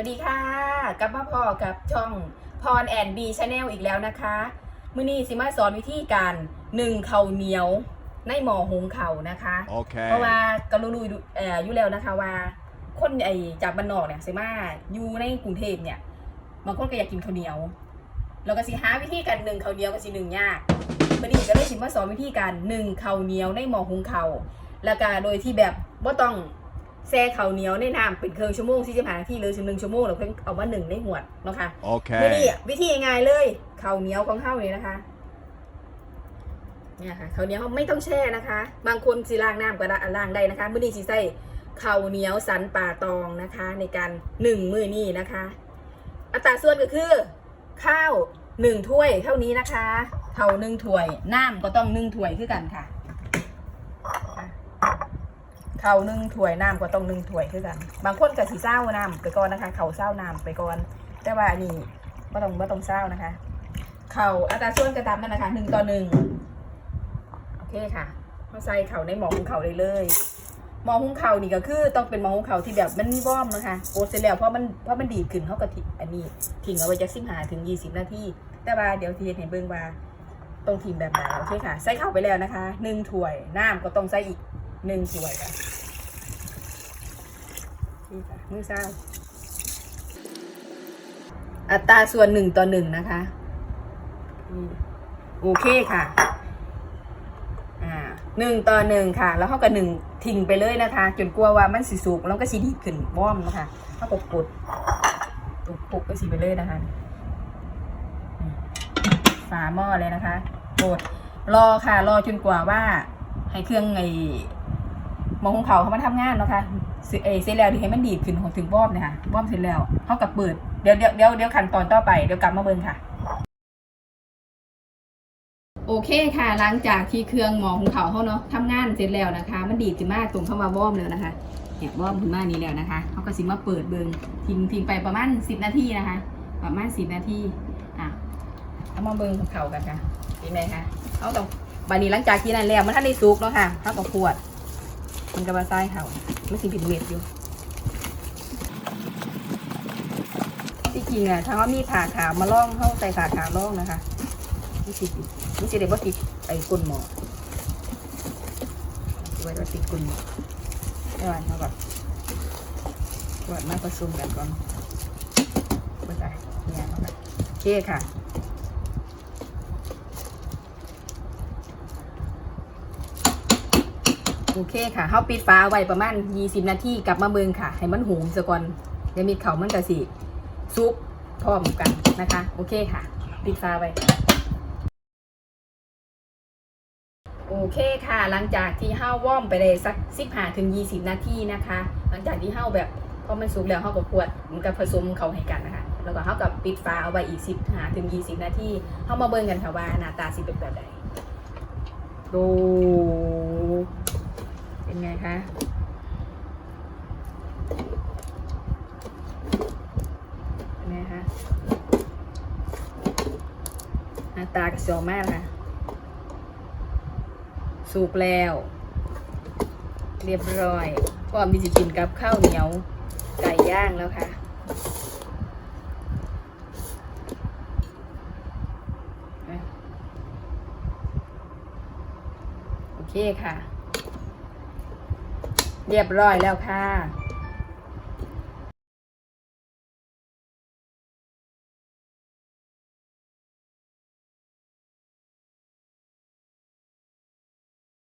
วัสดีค่ะ กลับมาพอกับช่องพรแอนบีชาแนลอีกแล้วนะคะมื้อนี้สิมาสอนวิธีการหนึ่งเข่าวเหนียวในหม้อหุงเข่าวนะคะ Okay. เพราะว่าก็รู้ๆอยู่เอ่ออยู่แล้วนะคะว่า คนไอจากบ้านนอกเนี่ยสิมาอยู่ในกรุงเทพเนี่ยบางคนก็อยากกินข้าวเหนียวแล้วก็สิหาวิธีการหนึ่งข้าวเหนียวก็สิหนึ่งยากวันนี้ก็เลยสิมาสอนวิธีการหนึ่งข้าวเหนียวในหม้อหุงข้าวแล้วก็โดยที่แบบบ่ต้อง แช่ข้าวเหนียวในน้ำเป็นเครื่องชั่วโมงที่จะผ่านนาทีหรือสิบหนึ่งชั่วโมงแล้วเพิ่งเอามาหนึ่งในหวดเนาะค่ะไม่ดี Okay. วิธีง่ายๆเลยข้าวเหนียวของข้าวเลยนะคะเนี่ยค่ะข้าวเหนียวไม่ต้องแช่นะคะ บางคนสิล้างน้ำก็ได้ล้างได้นะคะมื้อนี้สิใส่ข้าวเหนียวสันป่าตองนะคะ ในการหนึ่งมื้อนี้นะคะ อัตราส่วนก็คือข้าวหนึ่งถ้วยเท่านี้นะคะข้าวหนึ่งถ้วยน้ำก็ต้องหนึ่งถ้วยคือกันค่ะ เขาหนึ่งถ้วยน้ำก็ต้องหนึ่งถ้วยคือกัน บางคนก็สีเศร้าน้ำไปก่อนนะคะ เขาเศร้าน้ำไปก่อน แต่ว่าอันนี้ไม่ต้องไม่ต้องเศร้านะคะ เขาอัตราส่วนก็ตามนั่นนะคะหนึ่งต่อหนึ่งโอเคค่ะเขาใส่เข่าในหม้อหุงเข่าได้เลยหม้อหุงเข่านี่ก็คือต้องเป็นหม้อหุงเข่าที่แบบมันมีว่อมนะคะโอเสร็จแล้วเพราะมันเพราะมันดีดขึ้นเขาก็ทิ้อันนี้ทิ้งเอาไว้จากสิบหาถึงยี่สิบนาทีแต่ว่าเดี๋ยวทีเห็นเบิ่งว่าต้องทิ้งแบบไหนโอเคค่ะ ใส่เข้าไปแล้วนะคะหนึ่งถ้วยน้ำก็ต้องใส่อีก หนึ่งถ้วยค่ะนี่ค่ะมือซ้ายอัตราส่วนหนึ่งต่อหนึ่งนะคะโอเคค่ะอ่าหนึ่งต่อหนึ่งค่ะ แล้วเขาก็หนึ่งทิ้งไปเลยนะคะจนกลัวว่ามันสิสุกแล้วก็สีดีขึ้นบ้อมนะคะเขาก็กดตุกปุกก็สีไปเลยนะคะฝาหม้อเลยนะคะกดรอค่ะ รอจนกว่าว่าให้เครื่องไอ้ห มอของเขาเขามาทำงานเนาะคะเสเอยเสร็จแล้วที่ให้มันดีดขึ้นของถึงบ้อมเนี่ยค่ะบ้อมเสร็จแล้วเขากับเปิดเดี๋ยวเดี๋ยวเดี๋ยวเดี๋ยวขั้นตอนต่อไปเดี๋ยวกลับมาเบิ่งค่ะ โอเคค่ะ หลังจากที่เครื่องหมอของเขาเขาเนาะทำงานเสร็จแล้วนะคะ มันดีดขึ้นมาตรงเข้ามาวอร์มแล้วนะคะเนี่ยวอร์มขึ้นมานี้แล้วนะคะเขาก็สิมาเปิดเบิงทิ้งทิ้งไปประมาณสิบนาทีนะคะ ประมาณสิบนาทีอะเอามาเบิงของเขากันค่ะเห็นไหมคะเขาต้องบานี้หลังจากที่นั่นแล้วมันท่านได้สุกเนาะค่ะเขาก็ขวด มันกระบาไส้เขาไม่สิผิดเม็ดอยู่ที่จริงอะถ้าว่ามีผ่าขาวมาล่องเข้าใส่ผ่าขาวล่องนะคะไม่ติดไม่ใช่เด็กว่าติดไอ้กุนหมอไว้ว่าติดกุนหมอได้ไหมเขาแบบกดมาผสมกันก่อนไม่ได้เนี่ยเขาแบบโอเคค่ะ โอเคค่ะเขาปิดฟ้าไว้ประมาณ 20 นาทีกลับมาเบิงค่ะ ให้มันหุงซะก่อนเดี๋ยวมีเขามันกระสีซุปพร้อมกันนะคะ โอเคค่ะ ปิดฟ้าไว้โอเคค่ะ หลังจากที่ห้าว่อมไปเลยสักสิบห้าถึงยี่สิบนาทีนะคะ หลังจากที่ห้าแบบพอมันสุกแล้วห้าก็ขวดมันก็ผสมเขาให้กันนะคะ แล้วก็ห้ากับปิดฝาเอาไว้อีกสิบห้าถึงยี่สิบนาทีห้ามาเบิ่งกันค่ะว่าหน้าตาสิเป็นแบบไหนดู นไงคะเป็นไงคะหน้าตากระสวยมากค่ะ สุกแล้ว เรียบร้อยพร้อมที่จะกินกับข้าวเหนียวไก่ย่างแล้วค่ะโอเคค่ะ เรียบร้อยแล้วค่ะ